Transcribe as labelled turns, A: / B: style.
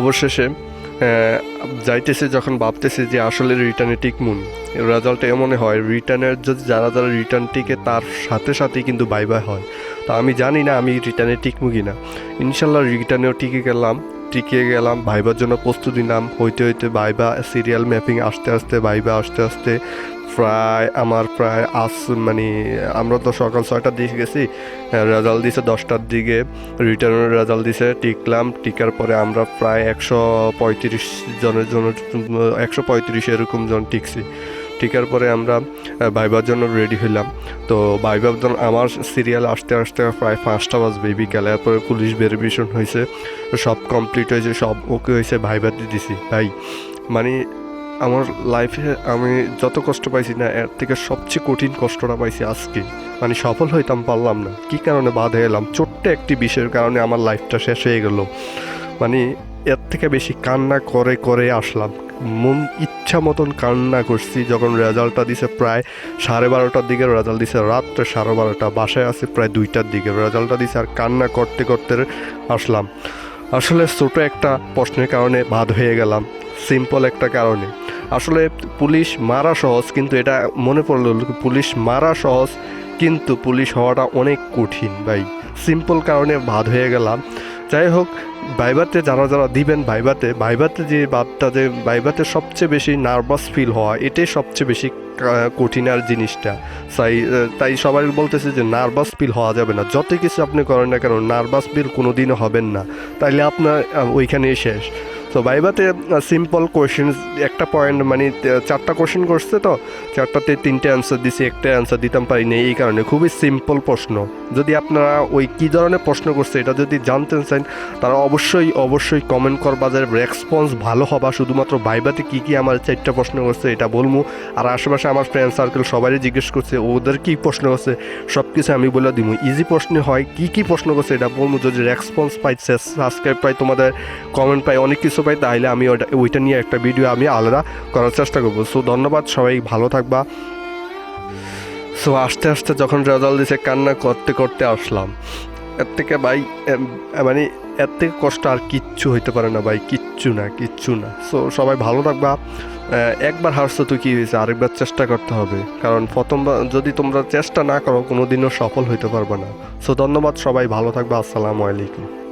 A: অবশেষে যাইতেছে যখন ভাবতেছে যে আসলে রিটার্নে টিকমুন। রেজাল্ট এমনই হয়, রিটার্নের যদি যারা যারা রিটার্ন টিকে তার সাথে সাথেই কিন্তু বাই বাই হয়। তো আমি জানি না আমি রিটার্নে টিকমু কি না ইনশাল্লাহ রিটার্নেও টিকে গেলাম টিকে গেলাম, ভাইবার জন্য প্রস্তুতি নাম হইতে হইতে ভাইবা সিরিয়াল ম্যাপিং আসতে আসতে ভাইবা আসতে আসতে প্রায় আমার প্রায় আস মানে আমরা তো সকাল ছয়টার দিকে গেছি রেজাল্ট দিছে দশটার দিকে রিটার্নের রেজাল্ট দিছে, টিকলাম, টিকার পরে আমরা প্রায় একশো পঁয়ত্রিশ জনের জন্য, একশো পঁয়ত্রিশ এরকম জন টিকছি। টিকার পরে আমরা ভাইবার জন্য রেডি হইলাম। তো ভাইবার জন্য আমার সিরিয়াল আসতে আসতে প্রায় পাঁচটা বাজবে বিকালে এরপরে পুলিশ ভেরিফিকেশন হয়েছে সব কমপ্লিট হয়েছে সব ওকে হয়েছে ভাইবার দিয়ে দিছি। ভাই মানে আমার লাইফে আমি যত কষ্ট পাইছি না, এর থেকে সবচেয়ে কঠিন কষ্টটা পাইছি আজকে। মানে সফল হইতাম পারলাম না। কি কারণে বাধা এলাম? ছোট্ট একটি বিষয়ের কারণে আমার লাইফটা শেষ হয়ে গেল। মানে এর থেকে বেশি কান্না করে করে আসলাম। মন ইচ্ছা মতন কান্না করছি, যখন রেজাল্টটা দিছে প্রায় সাড়ে বারোটার দিকে রেজাল্ট দিছে রাত্রে সাড়ে বারোটা, বাসায় আছে প্রায় দুইটার দিকে। রেজাল্টটা দিছে আর কান্না করতে করতে আসলাম। আসলে ছোটো একটা প্রশ্নের কারণে বাদ হয়ে গেলাম। সিম্পল একটা কারণে। আসলে পুলিশ মারা সহজ, কিন্তু এটা মনে পড়ল পুলিশ মারা সহজ, কিন্তু পুলিশ হওয়াটা অনেক কঠিন ভাই। সিম্পল কারণে বাদ হয়ে গেলাম। যাই হোক, ভাইবাতে যারা যারা দিবেন ভাইবাতে ভাইবাতে যে বাদটা যে, ভাইবাতে সবচেয়ে বেশি নার্ভাস ফিল হওয়া, এটাই সবচেয়ে বেশি কঠিন আর জিনিসটা। তাই তাই সবাই বলতেছে যে নার্ভাস ফিল হওয়া যাবে না। যত কিছু আপনি করেন না কেন নার্ভাস ফিল কোনো দিনও হবেন না। তাইলে আপনার ওইখানেই শেষ। তো ভাইবাতে সিম্পল কোয়েশ্চেন একটা পয়েন্ট মানে চারটা কোয়েশ্চেন করছে তো, চারটাতে তিনটে অ্যান্সার দিছি, একটা অ্যান্সার দিতাম পারিনি এই কারণে খুবই সিম্পল প্রশ্ন। যদি আপনারা ওই কী ধরনের প্রশ্ন করছে, এটা যদি জানতে চান, তারা অবশ্যই অবশ্যই কমেন্ট করবা যে রেসপন্স ভালো হবা, শুধুমাত্র ভাইবাতে কী কী আমার চারটা প্রশ্ন করছে, এটা বলব আর আশেপাশে আমার ফ্রেন্ড সার্কেল সবাই জিজ্ঞেস করছে, ওদের কী প্রশ্ন করছে সব কিছু আমি বলে দিব ইজি প্রশ্ন হয়, কী কী প্রশ্ন করছে, এটা বলব যদি রেসপন্স পাই সাবস্ক্রাইব পাই, তোমাদের কমেন্ট পাই, অনেক কিছু পাই তাহলে আমি ওটা ওইটা নিয়ে একটা ভিডিও আমি আলাদা করার চেষ্টা করব। সো ধন্যবাদ সবাই, ভালো থাকবা। সো আস্তে আস্তে যখন রেজাল্ট দিছে, কান্না করতে করতে আসলাম। এর থেকে ভাই মানে এর থেকে কষ্ট আর কিচ্ছু হইতে পারে না ভাই, কিচ্ছু না কিচ্ছু না। সো সবাই ভালো থাকবা। একবার হারছো তো কি হয়েছে? আরেকবার চেষ্টা করতে হবে। কারণ প্রথমবার যদি তোমরা চেষ্টা না করো, কোনোদিনও সফল হইতে পারবে না। সো ধন্যবাদ সবাই, ভালো থাকবা। আসসালামু আলাইকুম।